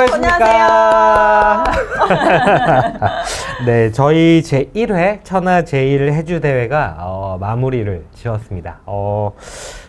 안녕하십니까. 네, 저희 제1회 천하 제1 해주 대회가 어, 마무리를 지었습니다. 어,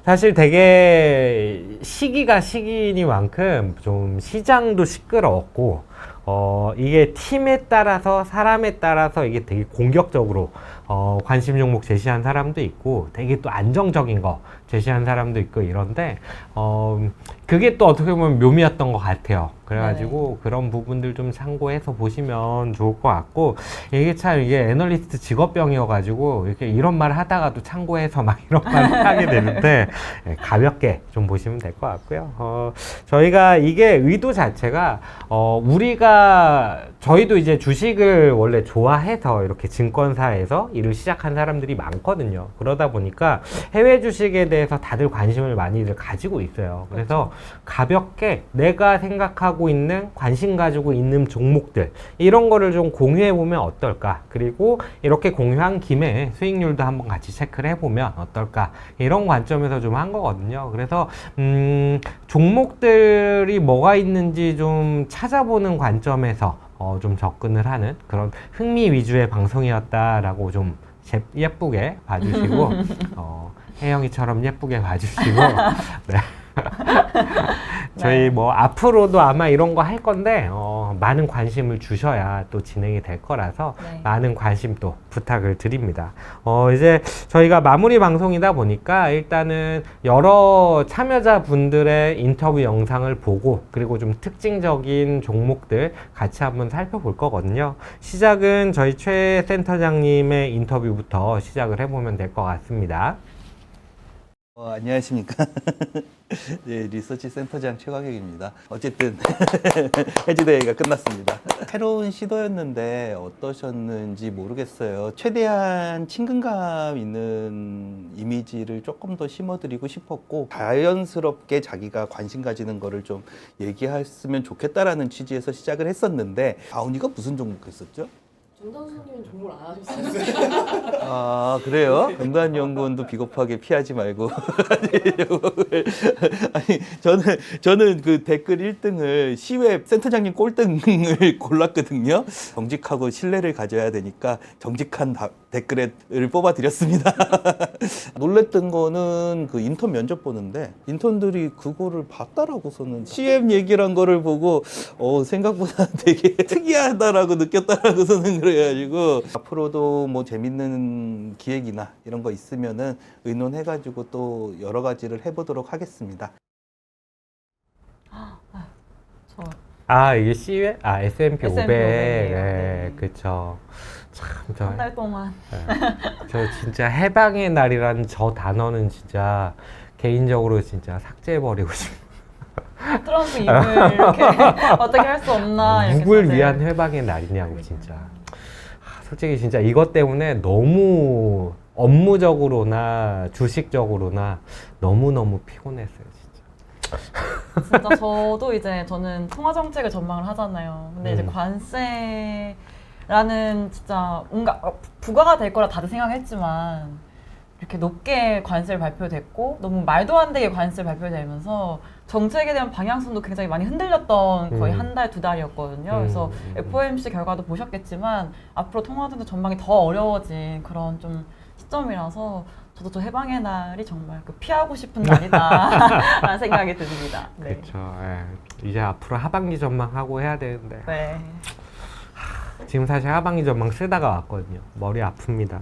사실 되게 시기가 시기니만큼 좀 시장도 시끄러웠고, 어, 이게 팀에 따라서 사람에 따라서 이게 되게 공격적으로 어, 관심 종목 제시한 사람도 있고 되게 또 안정적인 거 제시한 사람도 있고 이런데 어, 그게 또 어떻게 보면 묘미였던 것 같아요. 그래가지고 그런 부분들 좀 참고해서 보시면 좋을 것 같고 이게 참 이게 애널리스트 직업병이어가지고 이렇게 이런 말 하다가도 참고해서 막 이런 말을 하게 되는데 예, 가볍게 좀 보시면 될 것 같고요. 어, 저희가 이게 의도 자체가 어, 우리가 저희도 이제 주식을 원래 좋아해서 이렇게 증권사에서 일을 시작한 사람들이 많거든요. 그러다 보니까 해외 주식에 대해 서 다들 관심을 많이들 가지고 있어요. 그래서 가볍게 내가 생각하고 있는 관심 가지고 있는 종목들 이런 거를 좀 공유해 보면 어떨까? 그리고 이렇게 공유한 김에 수익률도 한번 같이 체크를 해 보면 어떨까? 이런 관점에서 좀 한 거거든요. 그래서 음, 종목들이 뭐가 있는지 좀 찾아보는 관점에서 어, 좀 접근을 하는 그런 흥미 위주의 방송이었다라고 좀 제- 예쁘게 봐주시고 어, 혜영이처럼 예쁘게 봐주시고 네. 저희 뭐 앞으로도 아마 이런 거 할 건데 어, 많은 관심을 주셔야 또 진행이 될 거라서 네. 많은 관심 또 부탁을 드립니다. 어, 이제 저희가 마무리 방송이다 보니까 일단은 여러 참여자 분들의 인터뷰 영상을 보고 그리고 좀 특징적인 종목들 같이 한번 살펴볼 거거든요. 시작은 저희 최 센터장님의 인터뷰부터 시작을 해보면 될 것 같습니다. 어, 안녕하십니까. 네, 리서치 센터장 최광혁입니다. 어쨌든 해지대회가 끝났습니다. 새로운 시도였는데 어떠셨는지 모르겠어요. 최대한 친근감 있는 이미지를 조금 더 심어드리고 싶었고 자연스럽게 자기가 관심 가지는 거를 좀 얘기했으면 좋겠다라는 취지에서 시작을 했었는데 아우니가 무슨 종목 했었죠? 정당 선생님은 정보를 안 하셨어요. 아 그래요? 공간연구원도 비겁하게 피하지 말고 아니 저는 저는 그 댓글 1등을 시웹 센터장님 꼴등을 골랐거든요. 정직하고 신뢰를 가져야 되니까 정직한 다- 댓글을 뽑아 드렸습니다. 놀랬던 거는 그 인턴 면접 보는데 인턴들이 그거를 봤다라고서는 CM 얘기란 거를 보고 어 생각보다 되게 특이하다라고 느꼈다라고서는 그래 가지고 앞으로도 뭐 재밌는 기획이나 이런 거 있으면은 의논해가지고 또 여러 가지를 해보도록 하겠습니다. 저 아 이게 C회? 아 S&P 500. S&P 500 이요. 네, 네. 그쵸. 참, 저, 한 달 동안 저 진짜 해방의 날이라는 저 단어는 진짜 개인적으로 진짜 삭제해버리고 싶어. 트럼프 입을 이렇게 어떻게 할 수 없나 이렇게 누굴 사실. 위한 회방의 날이냐고 진짜. 아, 솔직히 진짜 이것 때문에 너무 업무적으로나 주식적으로나 너무너무 피곤했어요 진짜. 진짜 저도 이제 저는 통화 정책을 전망을 하잖아요. 근데 이제 음. 관세라는 진짜 뭔가 어, 부과가 될 거라 다들 생각했지만 이렇게 높게 관세를 발표됐고 너무 말도 안 되게 관세를 발표되면서 정책에 대한 방향성도 굉장히 많이 흔들렸던 거의 음. 한 달 두 달이었거든요. 음, 그래서 음. FOMC 결과도 보셨겠지만 앞으로 통화 정책 전망이 더 어려워진 그런 좀 시점이라서 저도 저 해방의 날이 정말 그 피하고 싶은 날이다라는 생각이 듭니다. 네. 그렇죠. 예. 이제 앞으로 하반기 전망하고 해야 되는데 네. 지금 사실 하반기 전망 쓰다가 왔거든요. 머리 아픕니다.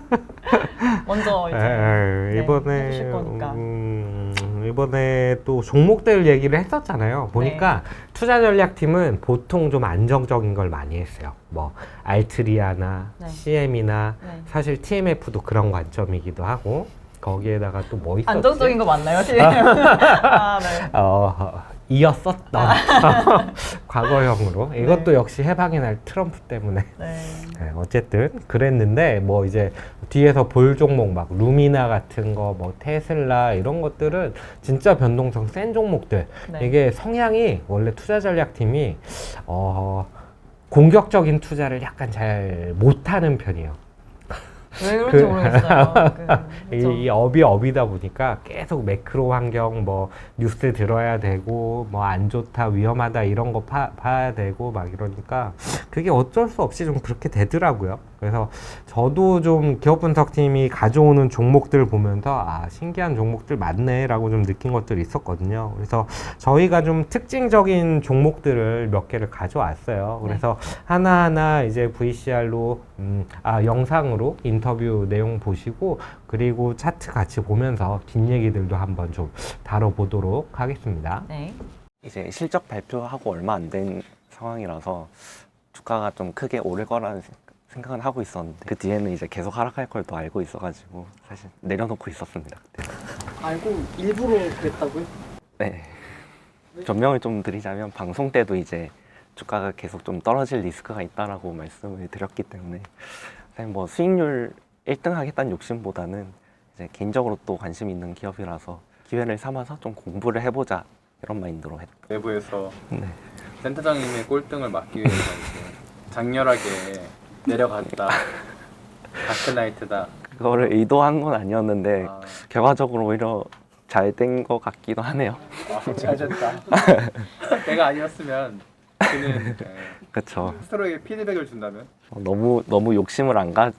먼저 이제 에, 에, 네, 이번에 해주실 거니까. 음, 이번에 또 종목들 얘기를 했었잖아요. 보니까 네. 투자 전략팀은 보통 좀 안정적인 걸 많이 했어요. 뭐 알트리아나 네. CM이나 네. 사실 TMF도 그런 관점이기도 하고 거기에다가 또 뭐 있었지? 안정적인 거 맞나요, 지금? 아, 네. 어, 이었었던 과거형으로 이것도 네. 역시 해방의 날 트럼프 때문에 네. 네, 어쨌든 그랬는데 뭐 이제 뒤에서 볼 종목 막 루미나 같은 거 뭐 테슬라 이런 것들은 진짜 변동성 센 종목들 네. 이게 성향이 원래 투자 전략팀이 어 공격적인 투자를 약간 잘 못하는 편이에요. 왜 그런지 그- 모르겠어요. 그? 이, 이 업이 업이다 보니까 계속 매크로 환경 뭐 뉴스 들어야 되고 뭐 안 좋다 위험하다 이런 거 파, 봐야 되고 막 이러니까 그게 어쩔 수 없이 좀 그렇게 되더라고요. 그래서 저도 좀 기업 분석팀이 가져오는 종목들 보면서 아 신기한 종목들 많네라고 좀 느낀 것들이 있었거든요. 그래서 저희가 좀 특징적인 종목들을 몇 개를 가져왔어요. 그래서 하나하나 이제 VCR로 음, 아 영상으로 인터뷰 내용 보시고 그리고 차트 같이 보면서 뒷얘기들도 한번 좀 다뤄보도록 하겠습니다. 네. 이제 실적 발표하고 얼마 안 된 상황이라서 주가가 좀 크게 오를 거라는 생- 생각은 하고 있었는데 그 뒤에는 이제 계속 하락할 걸 또 알고 있어가지고 사실 내려놓고 있었습니다. 그때. 알고 일부러 그랬다고요? 네. 변명을 좀 드리자면 방송 때도 이제 주가가 계속 좀 떨어질 리스크가 있다라고 말씀을 드렸기 때문에 사실 뭐 수익률 1등 하겠다는 욕심보다는 이제 개인적으로 또 관심 있는 기업이라서 기회를 삼아서 좀 공부를 해보자 이런 마인드로 했. 내부에서 네. 센터장님의 꼴등을 막기 위해서 이제 장렬하게 내려갔다. 다크나이트다. 그거를 의도한 건 아니었는데 아, 결과적으로 오히려 잘 된 것 같기도 하네요. 아, 잘 됐다. 내가 아니었으면 그는 예, 그렇죠. 스스로에게 피드백을 준다면 너무 너무 욕심을 안 가는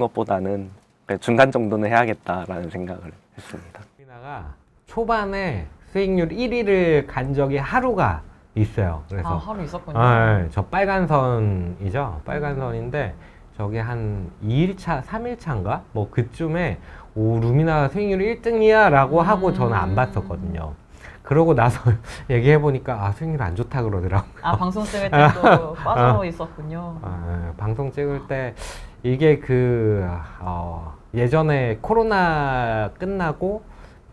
것보다는 그냥 중간 정도는 해야겠다라는 생각을 했습니다. 우리나라가 초반에 수익률 1위를 간 적이 하루가 있어요. 그래서 아, 하루 있었군요. 아, 네. 저 빨간 선이죠. 빨간 선인데 저게 한 2일차, 3일차인가? 뭐 그쯤에 오 루미나 수익률 1등이야 라고 하고 저는 안 음. 봤었거든요. 그러고 나서 얘기해 보니까 아 수익률 안 좋다 그러더라고. 아, 방송 찍을 때도 빠져 있었군요. 아, 방송 찍을 때 이게 그 어, 예전에 코로나 끝나고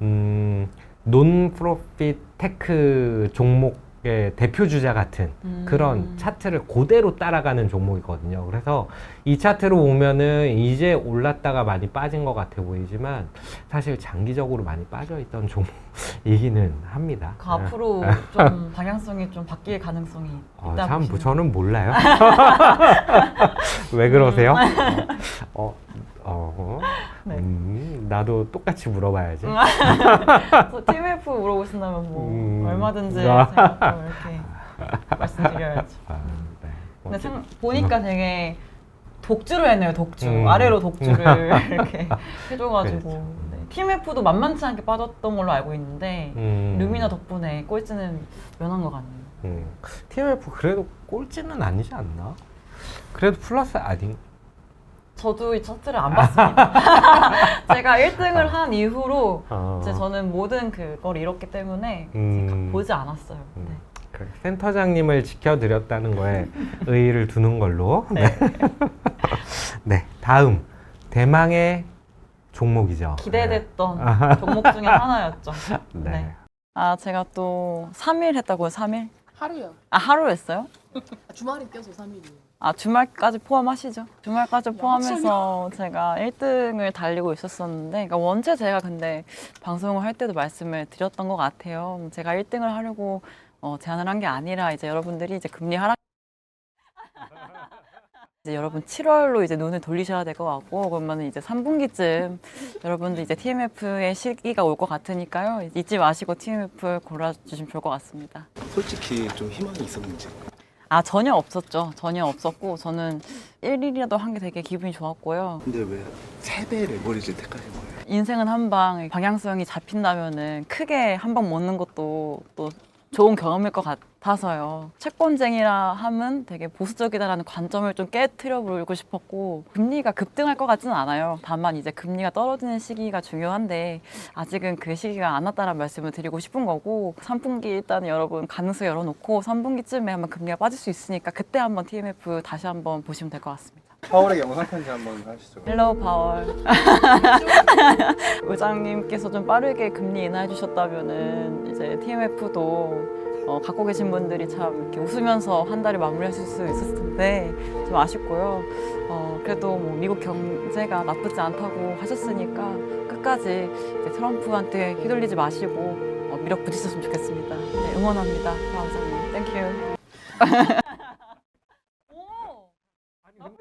음, 논프로핏 테크 종목의 대표 주자 같은 음. 그런 차트를 그대로 따라가는 종목이거든요. 그래서 이 차트로 보면은 이제 올랐다가 많이 빠진 것 같아 보이지만 사실 장기적으로 많이 빠져 있던 종목이기는 합니다. 그 앞으로 좀 방향성이 좀 바뀔 가능성이 아, 있다 참 보시는 저는 몰라요. 왜 그러세요? 어, 어, 어, 네. 음, 나도 똑같이 물어봐야지. 그래서 TMF 물어보신다면 뭐 음. 얼마든지 아. 이렇게 말씀드려야죠. 아, 네. 근데 생, 보니까 되게 독주를 했네요, 독주. 음. 아래로 독주를 이렇게 해줘가지고. 그렇죠. 네. TMF도 만만치 않게 빠졌던 걸로 알고 있는데, 음. 루미나 덕분에 꼴찌는 면한 것 같네요. 음. TMF 그래도 꼴찌는 아니지 않나? 그래도 플러스 아닌. 저도 이 차트를 안 봤습니다. 제가 1등을 한 이후로 어. 이제 저는 모든 그걸 잃었기 때문에 음. 제가 보지 않았어요. 음. 네. 그래, 센터장님을 지켜드렸다는 거에 의의를 두는 걸로. 네. 네. 다음 대망의 종목이죠. 기대됐던 종목 중에 하나였죠. 네. 네. 아, 제가 또 3일 했다고요, 3일? 하루요. 아, 하루 했어요? 주말이 껴서 3일이요. 아, 주말까지 포함하시죠? 주말까지 포함해서 제가 1등을 달리고 있었었는데, 그러니까 원체 제가 근데 방송을 할 때도 말씀을 드렸던 것 같아요. 제가 1등을 하려고 어, 제안을 한 게 아니라 이제 여러분들이 이제 금리 하락 이제 여러분 7월로 이제 눈을 돌리셔야 될 것 같고 그러면 이제 3분기쯤 여러분들 이제 TMF의 시기가 올 것 같으니까요 잊지 마시고 TMF 골라주시면 좋을 것 같습니다. 솔직히 좀 희망이 있었는지 아 전혀 없었죠. 전혀 없었고 저는 1일이라도 한 게 되게 기분이 좋았고요. 근데 왜 세 배를 머리를 택하신 거예요? 인생은 한 방 방향성이 잡힌다면은 크게 한 방 먹는 것도 또 좋은 경험일 것 같아서요. 채권쟁이라 함은 되게 보수적이다라는 관점을 좀 깨트려 보고 싶었고 금리가 급등할 것 같지는 않아요. 다만 이제 금리가 떨어지는 시기가 중요한데 아직은 그 시기가 안 왔다는 말씀을 드리고 싶은 거고 3분기 일단 여러분 가능성 열어놓고 3분기쯤에 한번 금리가 빠질 수 있으니까 그때 한번 TMF 다시 한번 보시면 될 것 같습니다. 파월의 영상 편지 한번 하시죠. 헬로우 파월 의장님께서 좀 빠르게 금리 인하해 주셨다면은 이제 TMF도 어, 갖고 계신 분들이 참 이렇게 웃으면서 한 달을 마무리하실 수 있었을 텐데 좀 아쉽고요. 어, 그래도 뭐 미국 경제가 나쁘지 않다고 하셨으니까 끝까지 이제 트럼프한테 휘둘리지 마시고 어, 미력 부딪혔으면 좋겠습니다. 네, 응원합니다, 파 의장님. 땡큐.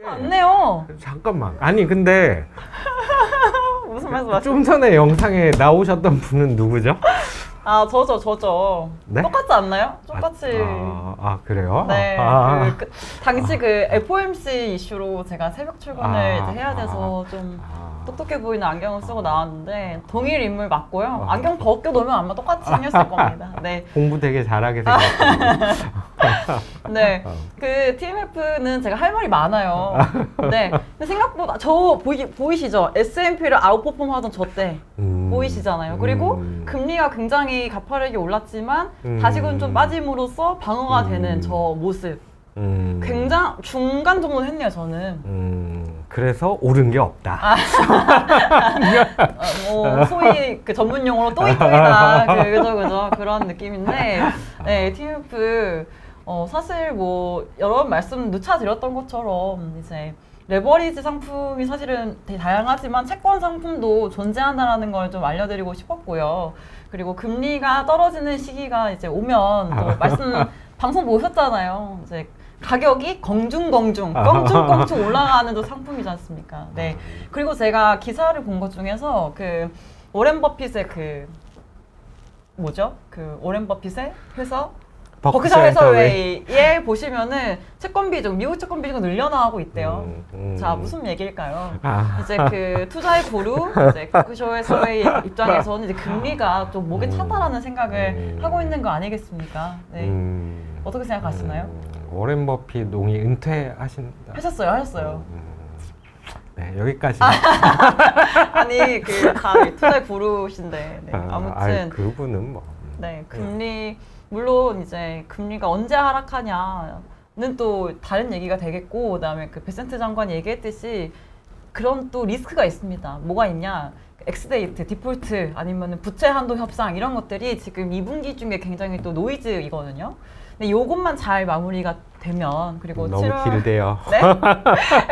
맞네요. 잠깐만. 아니 근데 무슨 말씀하세요? 좀 전에 영상에 나오셨던 분은 누구죠? 아 저죠 저죠. 네? 똑같지 않나요? 똑같이. 아, 아, 그래요? 네, 아, 그, 그 당시 그 FOMC 이슈로 제가 새벽 출근을 아, 이제 해야 돼서 좀 아. 똑똑해 보이는 안경을 쓰고 나왔는데 동일 인물 맞고요. 아. 안경 벗겨 놓으면 아마 똑같이 생겼을 겁니다. 네, 공부 되게 잘하게 생겼어요. 네. 어. 그 TMF는 제가 할 말이 많아요. 네. 근데 생각보다 저 보이, 보이시죠? S&P를 아웃퍼폼 하던 저 때 음. 보이시잖아요. 그리고 음. 금리가 굉장히 가파르게 올랐지만 음. 다시금 좀 빠짐으로써 방어가 음. 되는 저 모습. 음. 굉장히 중간 정도 했네요, 저는. 음, 그래서 옳은 게 없다. 아. 어, 뭐 소위 그 전문 용어로 또이또이다 그, 그죠 그죠 그런 느낌인데 네 TMF 어 사실 뭐 여러 번 말씀 누차 드렸던 것처럼 이제 레버리지 상품이 사실은 되게 다양하지만 채권 상품도 존재한다라는 걸 좀 알려드리고 싶었고요. 그리고 금리가 떨어지는 시기가 이제 오면 또 말씀 방송 보셨잖아요. 이제 가격이 공중공중 껑충껑충 올라가는 또 상품이지 않습니까? 네. 그리고 제가 기사를 본 것 중에서 그 오렌 버핏의 그 뭐죠? 그 오렌 버핏의 회사 버크셔 해서웨이에 보시면은 채권 비중 미국 채권 비중이 늘려나가고 있대요. 음, 음. 자 무슨 얘기일까요? 아. 이제 그 투자의 고루 이제 버크셔 해서웨이 입장에서는 이제 금리가 좀 목에 차다라는 생각을 음. 하고 있는 거 아니겠습니까? 네. 음. 어떻게 생각하시나요? 음, 오렌 버핏 농이 은퇴하신다. 하셨어요, 하셨어요. 음. 네, 여기까지. 아니 그 다 투자의 고루신데 네. 아, 아무튼 아이, 그분은 뭐. 네, 금리 물론 이제 금리가 언제 하락하냐는 또 다른 얘기가 되겠고 그다음에 그 베센트 장관이 얘기했듯이 그런 또 리스크가 있습니다. 뭐가 있냐? 엑스데이트, 디폴트 아니면 부채 한도 협상 이런 것들이 지금 2분기 중에 굉장히 또 노이즈이거든요. 근데 요것만 잘 마무리가 되면 그리고 너무 7월 길대요. 네.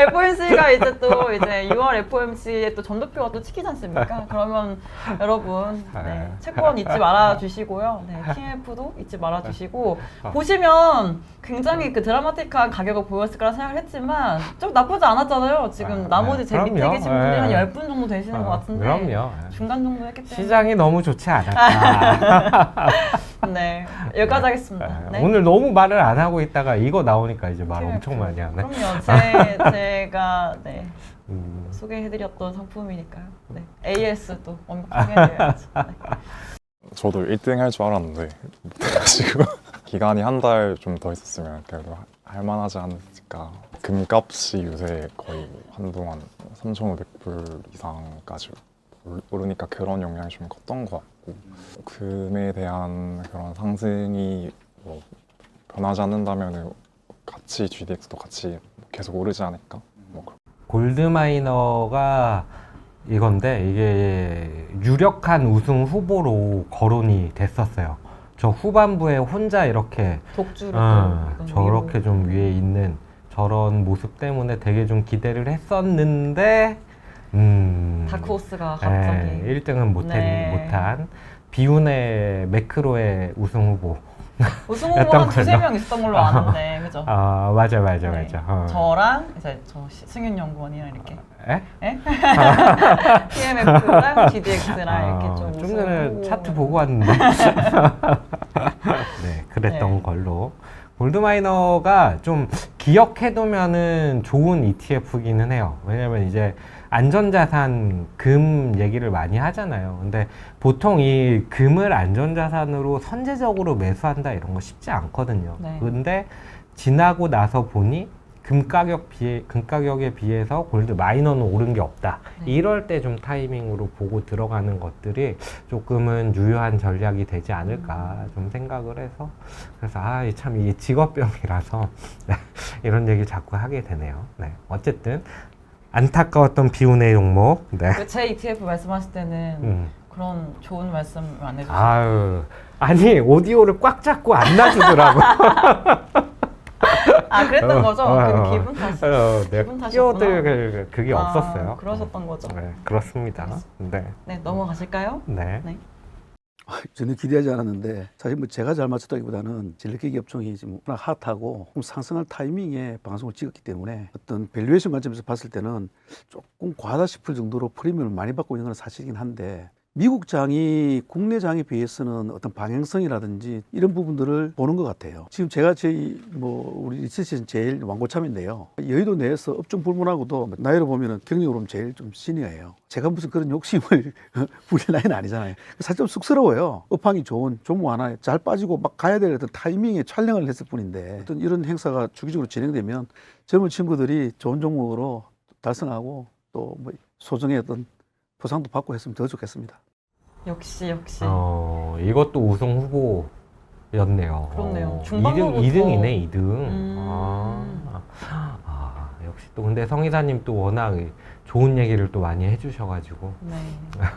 FOMC가 이제 또 이제 6월 FOMC에 또 전도표가 또 찍히지 않습니까? 그러면 여러분 네, 네. 채권 잊지 말아 주시고요. 네, TMF도 잊지 말아 주시고 어. 보시면 굉장히 그 드라마틱한 가격을 보였을 거라 생각을 했지만 좀 나쁘지 않았잖아요. 지금 아, 나머지 네. 제 밑에 그럼요. 계신 분들이 한 네. 10분 정도 되시는 아, 것 같은데 그럼요. 중간 정도 했기 때문에 시장이 너무 좋지 않았다. 네, 여기까지 하겠습니다. 네. 네. 오늘 너무 말을 안 하고 있다가 이거 나오니까 이제 말 TMF. 엄청 많이 하네. 그럼요. 제, 제가 네, 음. 소개해드렸던 상품이니까요. 네. AS도 완벽하게 해드려야죠. 네. 저도 1등 할 줄 알았는데 못해가지고 기간이 한 달 좀 더 있었으면 그래도 하- 할만하지 않을까 금값이 요새 거의 한동안 3,500불 이상까지 올- 오르니까 그런 영향이 좀 컸던 것 같고. 금에 대한 그런 상승이 뭐 변하지 않는다면 같이 GDX도 같이 계속 오르지 않을까? 뭐 골드마이너가 이건데 이게 유력한 우승 후보로 거론이 됐었어요. 저 후반부에 혼자 이렇게 독주를 어, 또 저렇게 좀 위에 있는 저런 모습 때문에 되게 좀 기대를 했었는데 음, 다크호스가 갑자기 예, 1등은 못한, 네. 못한 비운의 매크로의 우승 후보. 우승 후보 한 두세. 명 있었던 걸로 아는데 그죠? 아 맞아 맞아 네. 맞아. 어. 저랑 이제 저 시- 승윤 연구원이랑 이렇게 에? TMF랑 GDX랑 아, 이렇게 좀좀 우승 전에. 차트 보고 왔는데. 네, 그랬던 네. 걸로. 골드마이너가 좀 기억해두면은 좋은 ETF기는 해요. 왜냐면 이제 안전자산 금 얘기를 많이 하잖아요. 근데 보통 이 금을 안전자산으로 선제적으로 매수한다 이런 거 쉽지 않거든요. 네. 근데 지나고 나서 보니 금 가격 비해 금 가격에 비해서 골드 마이너는 오른 게 없다. 네. 이럴 때 좀 타이밍으로 보고 들어가는 것들이 조금은 유효한 전략이 되지 않을까 음. 좀 생각을 해서 그래서 아참 이게 직업병이라서 네, 이런 얘기 자꾸 하게 되네요. 네, 어쨌든 안타까웠던 비운의 종목. 네. 그 제 ETF 말씀하실 때는 음. 그런 좋은 말씀 안 해주세요. 아유 아니 오디오를 꽉 잡고 안 놔주더라고. 아 그랬던 거죠? 어, 그럼 어. 기분 탓. 어, 기분 탓이었구나. 끼어들 그- 그게 아, 없었어요. 그러셨던 거죠. 네, 그렇습니다. 네, 네 넘어가실까요? 네. 네. 전혀 기대하지 않았는데 사실 뭐 제가 잘 맞췄다기보다는 진력기기 업종이 지금 워낙 핫하고 상승할 타이밍에 방송을 찍었기 때문에 어떤 밸류에이션 관점에서 봤을 때는 조금 과하다 싶을 정도로 프리미엄을 많이 받고 있는 건 사실이긴 한데 미국 장이 국내 장에 비해서는 어떤 방향성이라든지 이런 부분들을 보는 것 같아요. 지금 제가 저희 뭐 우리 리서치는 제일 완고참인데요. 여의도 내에서 업종 불문하고도 나이로 보면은 경력으로 보면 제일 좀 시니어예요. 제가 무슨 그런 욕심을 부릴 나이는 아니잖아요. 사실 좀 쑥스러워요. 업황이 좋은 종목 하나에 잘 빠지고 막 가야 될 어떤 타이밍에 촬영을 했을 뿐인데 어떤 이런 행사가 주기적으로 진행되면 젊은 친구들이 좋은 종목으로 달성하고 또뭐 어떤 보상도 받고 했으면 더 좋겠습니다. 역시 역시. 어, 이것도 우승 후보였네요. 그렇네요. 어, 중반부부터. 2등, 2등이네, 2등. 음. 아, 아, 역시 또 근데 성이사님 또 워낙 좋은 얘기를 또 많이 해주셔가지고. 네.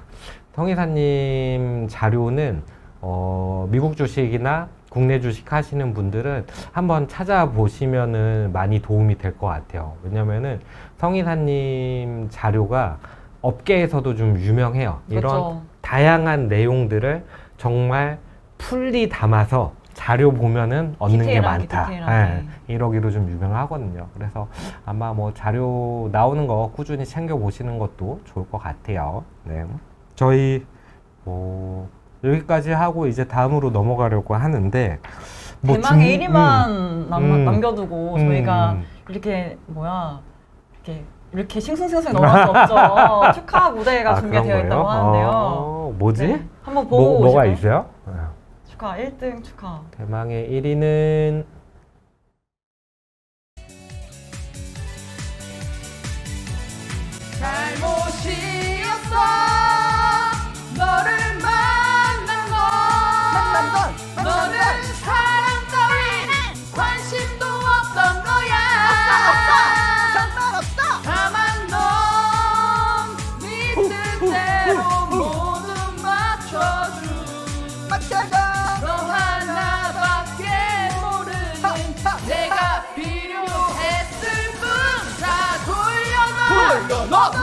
성이사님 자료는 어, 미국 주식이나 국내 주식 하시는 분들은 한번 찾아보시면은 많이 도움이 될 것 같아요. 왜냐면은 성이사님 자료가 업계에서도 좀 유명해요. 이런 그렇죠. 다양한 내용들을 정말 풀리 담아서 자료 보면은 얻는 게 디테일하게, 많다. 디테일하게. 예, 이러기도 좀 유명하거든요. 그래서 아마 뭐 자료 나오는 거 꾸준히 챙겨 보시는 것도 좋을 것 같아요. 네. 저희 뭐 여기까지 하고 이제 다음으로 넘어가려고 하는데 뭐 대망 의 중- 1위만 남, 음. 남겨두고 음. 저희가 이렇게 뭐야 이렇게 이렇게 싱숭생숭 넘어갈 수 없죠. 축하 무대가 아, 준비되어 그런 있다고 거예요? 하는데요. 어, 뭐지? 네, 한번 보고 뭐, 뭐가 오실까요? 있어요? 네. 축하 1등 축하. 대망의 1위는 돌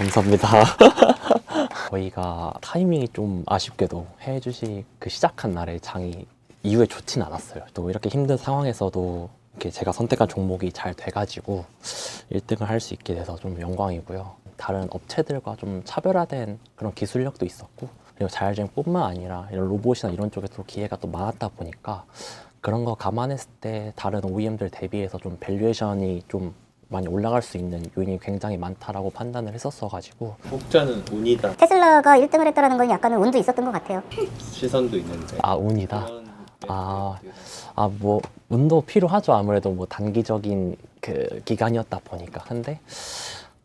감사합니다. 저희가 타이밍이 좀 아쉽게도 해외 주식 그 시작한 날에 장이 이후에 좋진 않았어요. 또 이렇게 힘든 상황에서도 이렇게 제가 선택한 종목이 잘 돼가지고 1등을 할 수 있게 돼서 좀 영광이고요. 다른 업체들과 좀 차별화된 그런 기술력도 있었고 그리고 자율주행뿐만 아니라 이런 로봇이나 이런 쪽에도 기회가 또 많았다 보니까 그런 거 감안했을 때 다른 OEM들 대비해서 좀 밸류에이션이 좀 많이 올라갈 수 있는 요인이 굉장히 많다라고 판단을 했었어가지고 목자는 운이다 테슬라가 1등을 했다라는 건 약간은 운도 있었던 것 같아요. 시선도 있는데 아 운이다. 그런 아. 멘트가 어떻게 생각하세요? 아뭐 운도 필요하죠 아무래도 뭐 단기적인 그 기간이었다 보니까 근데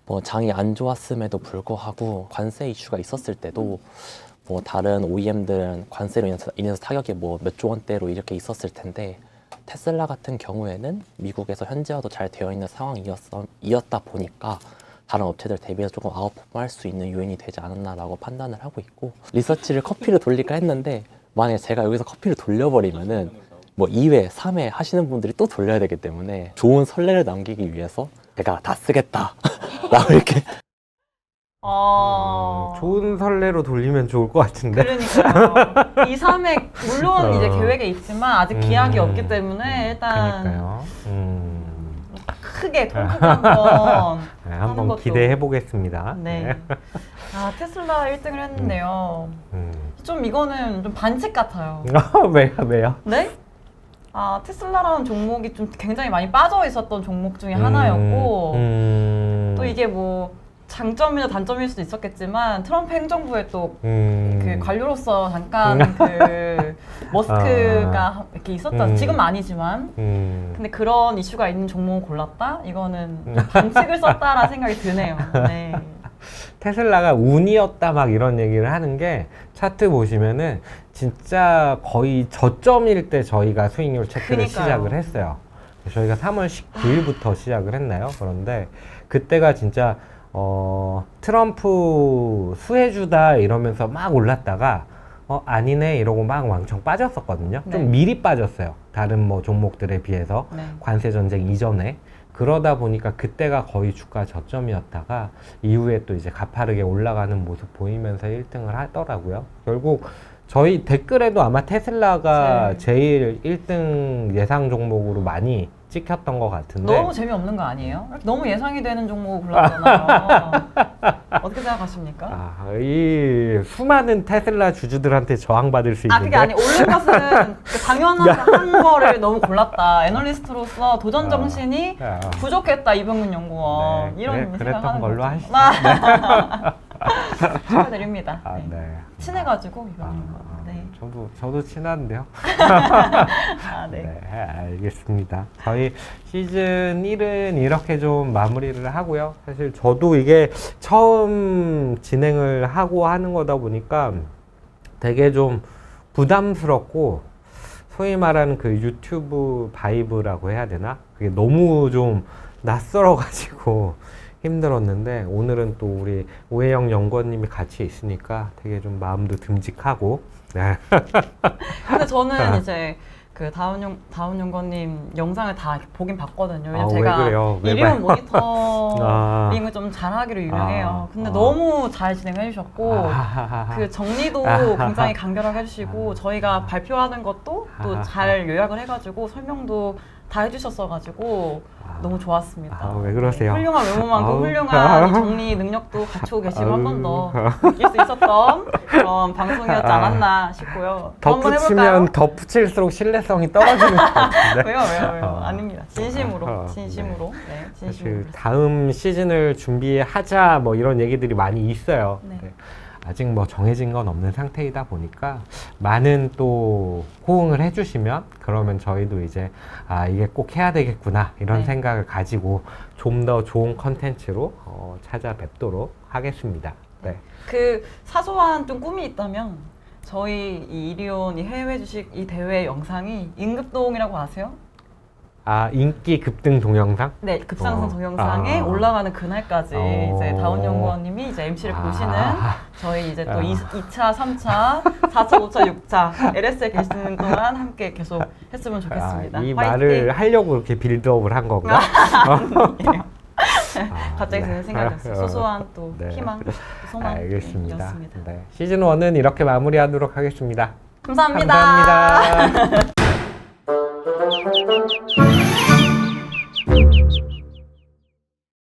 뭐 장이 안 좋았음에도 불구하고 관세 이슈가 있었을 때도 뭐 다른 OEM들은 관세로 인해서, 인해서 타격이 뭐 몇 조 원대로 이렇게 있었을 텐데 테슬라 같은 경우에는 미국에서 현지화도 잘 되어 있는 상황이었어 이었다 보니까 다른 업체들 대비해서 조금 아웃퍼할 수 있는 요인이 되지 않았나라고 판단을 하고 있고 리서치를 커피를 돌릴까 했는데 만약에 제가 여기서 커피를 돌려버리면은 뭐 2회, 3회 하시는 분들이 또 돌려야 되기 때문에 좋은 선례를 남기기 위해서 제가 다 쓰겠다 라고 이렇게 아. 음, 좋은 설레로 돌리면 좋을 것 같은데. 그러니까요. 2, 3회 물론 어. 이제 계획에 있지만 아직 기약이 음. 없기 때문에 일단 그러니까요. 음, 크게 통 크게 한번 네, 하는 한번 것도- 기대해 보겠습니다. 네. 아 테슬라 1등을 했는데요. 음. 좀 이거는 좀 반칙 같아요. 왜요, 왜요? 네? 아 테슬라라는 종목이 좀 굉장히 많이 빠져 있었던 종목 중에 하나였고 음, 또 이게 뭐 장점이나 단점일 수도 있었겠지만 트럼프 행정부의 또그 음. 관료로서 잠깐 그 머스크가 이렇게 있었던 음. 지금 아니지만 음. 근데 그런 이슈가 있는 종목을 골랐다? 이거는 좀 반칙을 썼다라는 생각이 드네요. 네. 테슬라가 운이었다 막 이런 얘기를 하는 게 차트 보시면은 진짜 거의 저점일 때 저희가 수익률 체크를 그니까요. 시작을 했어요. 저희가 3월 19일부터 시작을 했나요? 그런데 그때가 진짜 어, 트럼프 수혜주다 이러면서 막 올랐다가 어, 아니네 이러고 막 왕창 빠졌었거든요. 네. 좀 미리 빠졌어요. 다른 뭐 종목들에 비해서. 네. 관세 전쟁 이전에 그러다 보니까 그때가 거의 주가 저점이었다가 이후에 또 이제 가파르게 올라가는 모습 보이면서 1등을 하더라고요. 결국 저희 댓글에도 아마 테슬라가 네. 제일 1등 예상 종목으로 많이 찍혔던 것 같은데 너무 재미없는 거 아니에요? 너무 예상이 되는 종목 골랐잖아요. 어떻게 생각하십니까? 아, 이 수많은 테슬라 주주들한테 저항받을 수 아 있는데 그게 아니 오른 것은 그 당연한 한 거를 너무 골랐다. 애널리스트로서 도전 아. 정신이 아, 부족했다 이병문 연구원 네, 이런 그래- 생각하는 그랬던 걸로 거죠. 하시죠. 아. 축하드립니다. 아, 네. 네. 친해가지고 이병문 아, 연구원. 네. 저도 저도 친한데요. 아 네. 네, 알겠습니다. 저희 시즌 1은 이렇게 좀 마무리를 하고요. 사실 저도 이게 처음 진행을 하고 하는 거다 보니까 되게 좀 부담스럽고 소위 말하는 그 유튜브 바이브라고 해야 되나? 그게 너무 좀 낯설어가지고 힘들었는데 오늘은 또 우리 오해영 연구원님이 같이 있으니까 되게 좀 마음도 듬직하고 네. 근데 저는 아. 이제 그 다운 연 다운 연구원님 영상을 다 보긴 봤거든요. 왜냐면 아, 왜 제가 그래요? 왜 봐요? 모니터링을 좀 잘하기로 유명해요. 아, 근데 아. 너무 잘 진행해 주셨고 아하하하. 그 정리도 아하하. 굉장히 간결하게 해주시고 저희가 발표하는 것도 또. 잘 요약을 해가지고 설명도 다 해주셨어가지고 아. 너무 좋았습니다. 아, 왜 그러세요? 네, 훌륭한 외모만큼 아우. 훌륭한 이 정리 능력도 갖추고 계시고 한 번 더. 느낄 수 있었던 그런 방송이었지 않았나 싶고요. 또 한번 해볼까요? 덧붙이면 덧붙일수록 신뢰성이 떨어지는 것 같은데. 왜요, 왜요, 왜요? 어. 아닙니다. 진심으로, 어, 진심으로, 네, 진심으로. 사실 다음 시즌을 준비하자 뭐 이런 얘기들이 많이 있어요. 네. 네. 아직 뭐 정해진 건 없는 상태이다 보니까 많은 또 호응을 해주시면 그러면 저희도 이제 아 이게 꼭 해야 되겠구나 이런 네. 생각을 가지고 좀 더 좋은 컨텐츠로 어, 찾아뵙도록 하겠습니다. 네. 그 사소한 좀 꿈이 있다면 저희 이 이리온 이 해외 주식 이 대회 영상이 임급동이라고 아세요? 아 인기 급등 동영상? 네, 급상승 어. 동영상에 아. 올라가는 그날까지 어. 이제 다운 연구원님이 이제 MC를 아. 보시는 저희 이제 또 아. 이 2차, 3차, 4차, 5차, 6차 LS에 계시는 동안 함께 계속 했으면 좋겠습니다. 아, 이 화이팅! 말을 하려고 그렇게 빌드업을 한 건가? 갑자기 네. 드는 생각이었어요. 어. 소소한 또 네. 희망, 소망 알겠습니다. 네. 시즌 1은 이렇게 마무리하도록 하겠습니다. 감사합니다. 감사합니다. thank you.